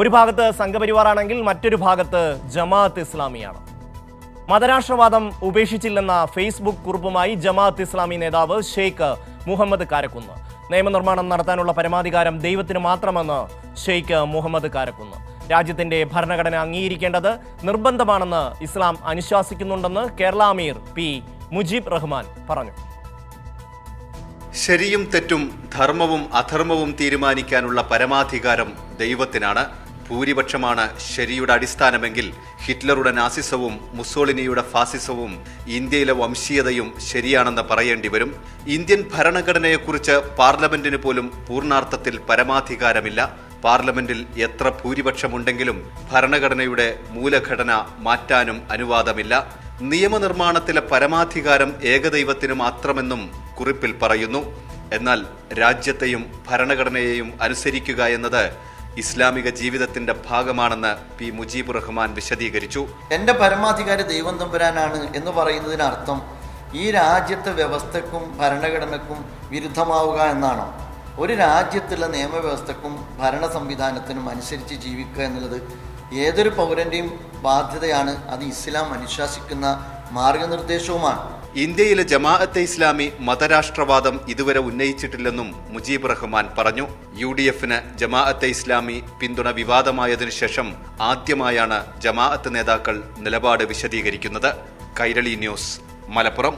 ഒരു ഭാഗത്ത് സംഘപരിവാറാണെങ്കിൽ മറ്റൊരു ഭാഗത്ത് ജമാഅത്ത് ഇസ്ലാമിയാണ്. മതരാഷ്ട്രവാദം ഉപേക്ഷിച്ചില്ലെന്ന ഫേസ്ബുക്ക് കുറിപ്പുമായി ജമാഅത്ത് ഇസ്ലാമി നേതാവ് ഷെയ്ഖ് മുഹമ്മദ് കാരക്കുന്ന്. നിയമനിർമ്മാണം നടത്താനുള്ള പരമാധികാരം ദൈവത്തിന് മാത്രമെന്ന് ഷെയ്ഖ് മുഹമ്മദ് കാരക്കുന്ന്. രാജ്യത്തിന്റെ ഭരണഘടന അംഗീകരിക്കേണ്ടത് നിർബന്ധമാണെന്ന് ഇസ്ലാം അനുശാസിക്കുന്നുണ്ടെന്ന് കേരള അമീർ പി മുജീബ് റഹ്മാൻ പറഞ്ഞു. ശരിയും തെറ്റും ധർമ്മവും അധർമ്മവും തീരുമാനിക്കാനുള്ള പരമാധികാരം ദൈവത്തിനാണ്. ഭൂരിപക്ഷമാണ് ശരിയുടെ അടിസ്ഥാനമെങ്കിൽ ഹിറ്റ്ലറുടെ നാസിസവും മുസോളിനിയുടെ ഫാസിസവും ഇന്ത്യയിലെ വംശീയതയും ശരിയാണെന്ന് പറയേണ്ടി വരും. ഇന്ത്യൻ ഭരണഘടനയെക്കുറിച്ച് പാർലമെന്റിന് പോലും പൂർണാർത്ഥത്തിൽ പരമാധികാരമില്ല. പാർലമെന്റിൽ എത്ര ഭൂരിപക്ഷമുണ്ടെങ്കിലും ഭരണഘടനയുടെ മൂലഘടന മാറ്റാനും അനുവാദമില്ല. നിയമനിർമ്മാണത്തിലെ പരമാധികാരം ഏകദൈവത്തിന് മാത്രമെന്നും കുറിപ്പിൽ പറയുന്നു. എന്നാൽ രാജ്യത്തെയും ഭരണഘടനയെയും അനുസരിക്കുക എന്നത് ഇസ്ലാമിക ജീവിതത്തിന്റെ ഭാഗമാണെന്ന് പി മുജീബ് റഹ്മാൻ വിശദീകരിച്ചു. എന്റെ പരമാധികാരി ദൈവം തമ്പുരാനാണ് എന്ന് പറയുന്നതിനർത്ഥം ഈ രാജ്യത്തെ വ്യവസ്ഥക്കും ഭരണഘടനക്കും വിരുദ്ധമാവുക എന്നാണോ? ഒരു രാജ്യത്തുള്ള നിയമവ്യവസ്ഥക്കും ഭരണ സംവിധാനത്തിനും അനുസരിച്ച് ജീവിക്കുക എന്നുള്ളത് ഏതൊരു പൗരന്റെയും ബാധ്യതയാണ്. അത് ഇസ്ലാം അനുശാസിക്കുന്ന മാർഗനിർദ്ദേശവുമാണ്. ഇന്ത്യയിലെ ജമാഅത്തെ ഇസ്ലാമി മതരാഷ്ട്രവാദം ഇതുവരെ ഉന്നയിച്ചിട്ടില്ലെന്നും മുജീബ് റഹ്മാൻ പറഞ്ഞു. യു ഡി എഫിന് ജമാഅത്തെ ഇസ്ലാമി പിന്തുണ വിവാദമായതിനു ശേഷം ആദ്യമായാണ് ജമാഅത്ത് നേതാക്കൾ നിലപാട് വിശദീകരിക്കുന്നത്. കൈരളി ന്യൂസ് മലപ്പുറം.